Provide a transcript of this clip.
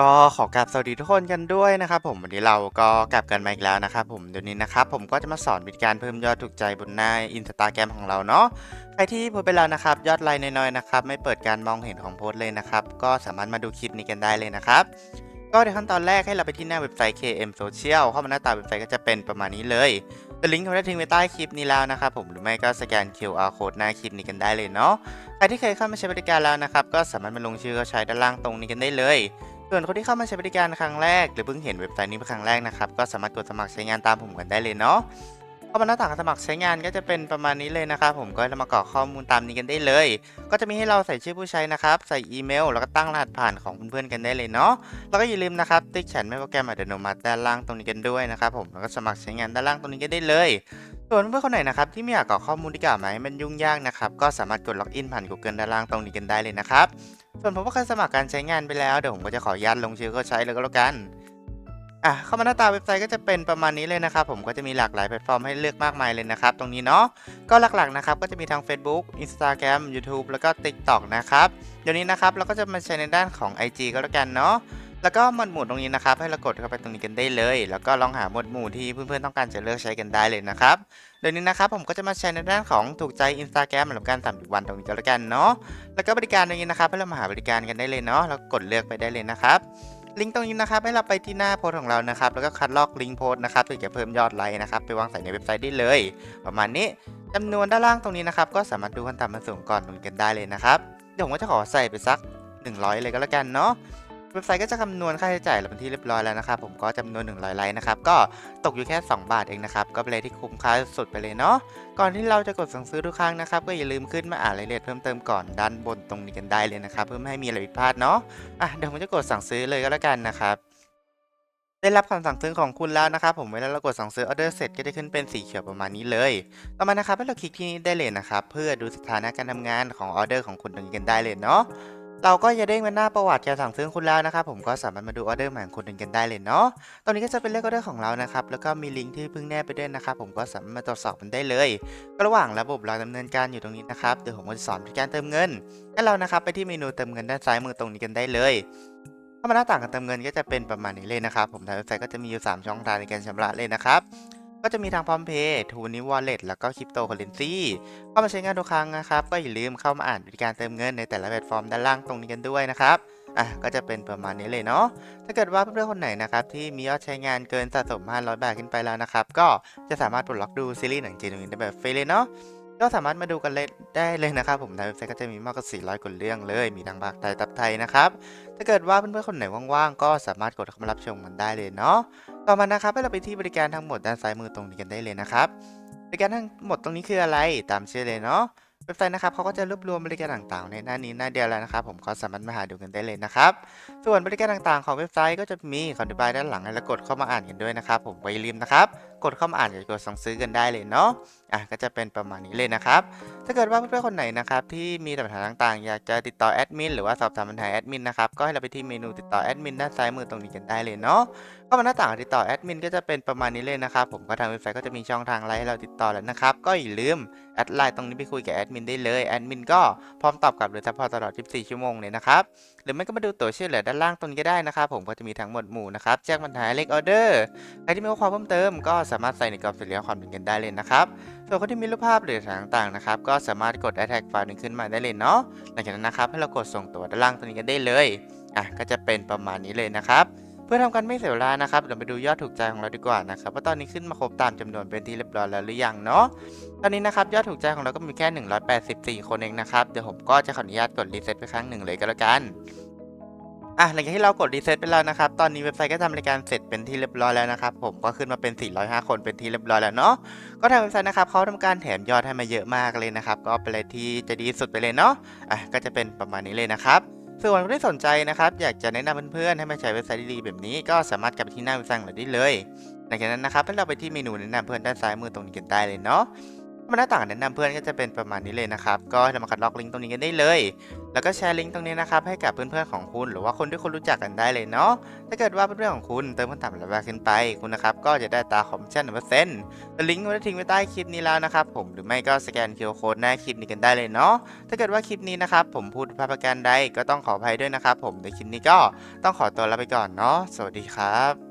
ก็ขอกราบสวัสดีทุกคนกันด้วยนะครับผมวันนี้เราก็กลับกันมาอีกแล้วนะครับผมเดี๋ยวนี้นะครับผมก็จะมาสอนวิธีการเพิ่มยอดถูกใจบนหน้าอินสตาแกรมของเราเนาะใครที่โพสไปแล้วนะครับยอดไลค์น้อยๆนะครับไม่เปิดการมองเห็นของโพสต์เลยนะครับก็สามารถมาดูคลิปนี้กันได้เลยนะครับก็ในขั้นตอนแรกให้เราไปที่หน้าเว็บไซต์ KM Social เข้ามาหน้าตาเว็บไซต์ก็จะเป็นประมาณนี้เลยลิงก์ผมได้ทิ้งไว้ใต้คลิปนี้แล้วนะครับผมหรือไม่ก็สแกน QR code หน้าคลิปนี้กันได้เลยเนาะใครที่เคยเข้ามาใช้บริการแล้วนะครับก็สามารถมาลงชื่อเข้าใช้ด้านล่างตรงนี้กันได้เลย ส่วนคนที่เข้ามาใช้บริการครั้งแรก หรือเพิ่งเห็นเว็บไซต์นี้เป็นครั้งแรกนะครับ ก็สามารถกดสมัครใช้งานตามผมกันได้เลยเนาะเข้ามาหน้าต่างสมัครใช้งานก็จะเป็นประมาณนี้เลยนะครับผมก็จะมากรอกข้อมูลตามนี้กันได้เลย ก็จะมีให้เราใส่ชื่อผู้ใช้นะครับ ใส่อีเมล แล้วก็ตั้งรหัสผ่านของเพื่อนๆกันได้เลยเนาะแล้วก็อย่าลืมนะครับติ๊กฉันไม่โปรแกรมอัตโนมัติด้านล่างตรงนี้กันด้วยนะครับผมแล้วก็สมัครใช้งานด้านล่างตรงนี้กันได้เลย ส่วนเพื่อนๆคนไหนนะครับที่ไม่อยากกรอกข้อมูลที่กล่าวมาให้มันยุ่งยากนะครับก็สามารถกดล็อกอินผ่าน Google ด้านล่างตรงนี้กันได้เลยนะครับ ส่วนผมก็เคยสมัครการใช้งานไปแล้วเดี๋ยวผมก็จะขออนุญาตลงชื่อก็ใช้เลยก็แล้วกันอะเข้ามาหน้าตาเว็บไซต์ก็จะเป็นประมาณนี้เลยนะครับผมก็จะมีหลากหลายแพลตฟอร์มให้เลือกมากมายเลยนะครับ ตรงนี้เนาะก็หลักๆนะครับก็จะมีทาง Facebook Instagram YouTube แล้วก็ TikTok นะครับเดี๋ยวนี้นะครับเราก็จะมาใช้ในด้านของ IG ก็แล้วกันเนาะ แล้วก็หมวดหมู่ตรงนี้นะครับ ให้เรากดเข้าไปตรงนี้กันได้เลย แล้วก็ลองหาหมวดหมู่ที่เพื่อนๆต้องการจะเลือกใช้กันได้เลยนะครับเดี๋ยวนี้นะครับผมก็จะมาใช้ในด้านของถูกใจ Instagram สำหรับการ30วันตรงนี้ก็แล้วกันเนาะแล้วก็บริการตรงนี้นะครับให้เรามาหาบริการกันได้เลยเนาะแล้วกดเลือกไปได้เลยนะครับลิงก์ตรงนี้นะครับให้เราไปที่หน้าโพสของเรานะครับ แล้วก็คัดลอกลิงก์โพสนะครับเพื่อจะเพิ่มยอดไลค์นะครับไปวางใส่ในเว็บไซต์ได้เลย ประมาณนี้จำนวนด้านล่างตรงนี้นะครับ ก็สามารถดูขั้นต่ำมาสูงก่อนตรงนี้กันได้เลยนะครับเดี๋ยวผมก็จะขอใส่ไปสัก 100 เลยก็แล้วกันเนาะ เว็บไซต์ก็จะคำนวณค่าใช้จ่ายเราเป็นที่เรียบร้อยแล้วนะครับผมก็จำนวน 100 ไลค์นะครับก็ตกอยู่แค่ 2 บาทเองนะครับก็เป็นอะไรที่คุ้มค่าสุดไปเลยเนาะก่อนที่เราจะกดสั่งซื้อทุกครั้งนะครับก็อย่าลืมขึ้นมาอ่านรายละเอียดเพิ่มเติมก่อนด้านบนตรงนี้กันได้เลยนะครับเพื่อไม่ให้มีอะไรผิดพลาดเนาะอะเดี๋ยวผมจะกดสั่งซื้อเลยก็แล้วกันนะครับได้รับคำสั่งซื้อของคุณแล้วนะครับผมเวลาเรากดสั่งซื้อออเดอร์เสร็จก็จะขึ้นเป็นสีเขียวประมาณนี้เลย ต่อมานะครับให้เราคลิกที่นี่ได้เลยนะครับเพื่อดูสถานะการทำงานของออเดอร์ของคุณตรงนี้กันได้เลยเนาะ เราก็จะเด้งมาหน้าประวัติการสั่งซื้อของคุณแล้วนะครับผมก็สามารถมาดูออเดอร์ใหม่ของคุณตรงกันได้เลยเนาะตรงนี้ก็จะเป็นเลขออเดอร์ของเรานะครับแล้วก็มีลิงก์ที่เพิ่งแนบไปด้วยนะครับผมก็สามารถมาตรวจสอบมันได้เลยก็ระหว่างระบบเราดำเนินการอยู่ตรงนี้นะครับเดี๋ยวผมจะสอนการเติมเงินให้เรานะครับไปที่เมนูเติมเงินด้านซ้ายมือตรงนี้กันได้เลยถ้ามาหน้าต่างการเติมเงินก็จะเป็นประมาณนี้เลยนะครับผมทางเว็บไซต์ก็จะมีอยู่ 3 ช่องทางในการชำระเลยนะครับ ก็จะมีทางพร้อมเพย์ทูนิวอลเล็ตแล้วก็คริปโตเคอเรนซีเข้ามาใช้งานทุกครั้งนะครับ ก็อย่าลืมเข้ามาอ่านวิธีการเติมเงินในแต่ละแพลตฟอร์มด้านล่างตรงนี้กันด้วยนะครับอะก็จะเป็นประมาณนี้เลยเนาะ ถ้าเกิดว่าเพื่อนๆคนไหนนะครับที่มียอดใช้งานเกินสะสม 500 บาทขึ้นไปแล้วนะครับ ก็จะสามารถปลดล็อกดูซีรีส์หนังจีนนี้ได้แบบฟรีเลยเนาะ ก็สามารถมาดูกันเลยได้เลยนะครับผมในเว็บไซต์ก็จะมีมากกว่า 400 กว่าเรื่องเลย มีทั้งภาคไทยตับไทยนะครับ ถ้าเกิดว่าเพื่อนๆคนไหนว่างๆ ก็สามารถกดเข้ามารับชมมันได้เลยเนาะ ต่อมานะครับให้เราไปที่บริการทั้งหมดด้านซ้ายมือตรงนี้กันได้เลยนะครับ บริการทั้งหมดตรงนี้คืออะไรตามชื่อเลยเนาะ เว็บไซต์นะครับเขาก็จะรวบรวมบริการต่างๆ ในหน้านี้หน้าเดียวแล้วนะครับ ผมก็สามารถมาหาดูกันได้เลยนะครับ ส่วนบริการต่างๆ ของเว็บไซต์ก็จะมีคำอธิบายด้านหลังให้เรากดเข้ามาอ่านกันด้วยนะครับ ผมก็อย่าลืมนะครับ กดเข้ามาอ่านกับกดสั่งซื้อกันได้เลยเนาะอะก็จะเป็นประมาณนี้เลยนะครับ ถ้าเกิดว่าเพื่อนๆคนไหนนะครับที่มีปัญหาต่างๆ อยากจะติดต่อแอดมินหรือว่าสอบถามปัญหาแอดมินนะครับก็ให้เราไปที่เมนูติดต่อแอดมินด้านซ้ายมือตรงนี้กันได้เลยเนาะเข้ามาหน้าต่างติดต่อแอดมินก็จะเป็นประมาณนี้เลยนะครับผมก็ทางเว็บไซต์ก็จะมีช่องทางไลน์ให้เราติดต่อแล้วนะครับก็อย่าลืมแอดไลน์ตรงนี้ไปคุยกับแอดมินได้เลยแอดมินก็พร้อมตอบกลับหรือซัพพอร์ตตลอด 24 ชั่วโมงเลยนะครับ รือไม่ก็มาดูตัวช่วยเหลือด้านล่างตรงนี้ก็ได้นะครับผมก็จะมีทั้งหมดหมู่นะครับแจ้งปัญหาเลขออเดอร์ใครที่มีข้อความเพิ่มเติมก็สามารถใส่ในกรอบสีเหลืองความเป็นกันได้เลยนะครับส่วนคนที่มีรูปภาพหรืออกสารต่างๆนะครับก็สามารถกด add tag ไฟล์หนึ่งขึ้นมาได้เลยเนาะหลังจากนั้นนะครับให้เรากดส่งตัวด้านล่างตรงนี้กันได้เลยอะก็จะเป็นประมาณนี้เลยนะครับ เพื่อทำการไม่เสียเวลานะครับเดี๋ยวไปดูยอดถูกใจของเราดีกว่านะครับว่าตอนนี้ขึ้นมาครบตามจำนวนเป็นที่เรียบร้อยแล้วหรือยังเนาะตอนนี้นะครับยอดถูกใจของเราก็มีแค่ 184 คนเองนะครับเดี๋ยวผมก็จะขออนุญาตกดรีเซ็ตไปครั้งหนึ่งเลยก็แล้วกันอะหลังจากที่เรากดรีเซ็ตไปแล้วนะครับ ตอนนี้เว็บไซต์ก็ทำรายการเสร็จเป็นที่เรียบร้อยแล้วนะครับ ผมก็ขึ้นมาเป็น 405 คนเป็นที่เรียบร้อยแล้วเนาะ ก็ทางเว็บไซต์นะครับเขาทำการแถมยอดให้มาเยอะมากเลยนะครับ ก็เป็นอะไรที่จะดีสุดไปเลยเนาะ อะก็จะเป็นประมาณนี้เลยนะครับ ส่วนคนที่สนใจนะครับ อยากจะแนะนำเพื่อนๆให้มาใช้เว็บไซต์ดีๆแบบนี้ก็สามารถกลับไปที่หน้าเว็บไซต์ของเราได้เลยหลังจากนั้นนะครับให้เราไปที่เมนูแนะนำเพื่อนด้านซ้ายมือตรงนี้กันได้เลยเนาะ มาหน้าต่างแนะนำเพื่อนก็จะเป็นประมาณนี้เลยนะครับ ก็ให้เรามาคัดลอกลิงก์ตรงนี้กันได้เลย แล้วก็แชร์ลิงก์ตรงนี้นะครับให้กับเพื่อนๆของคุณ หรือว่าคนที่คุณรู้จักกันได้เลยเนาะ ถ้าเกิดว่าเพื่อนๆของคุณเติมคำถามระบายขึ้นไปคุณนะครับก็จะได้ตาคอมมิชชั่นหนึ่งเปอร์เซ็นต์ลิงก์ไว้ได้ทิ้งไว้ใต้คลิปนี้แล้วนะครับผมหรือไม่ก็สแกน QR Code หน้าคลิปนี้กันได้เลยเนาะ ถ้าเกิดว่าคลิปนี้นะครับผมพูดผิดพประการใดก็ต้องขออภัยด้วยนะครับผมในคลิปนี้ก็ต้องขอตัวลาไปก่อนเนาะสวัสดีครับ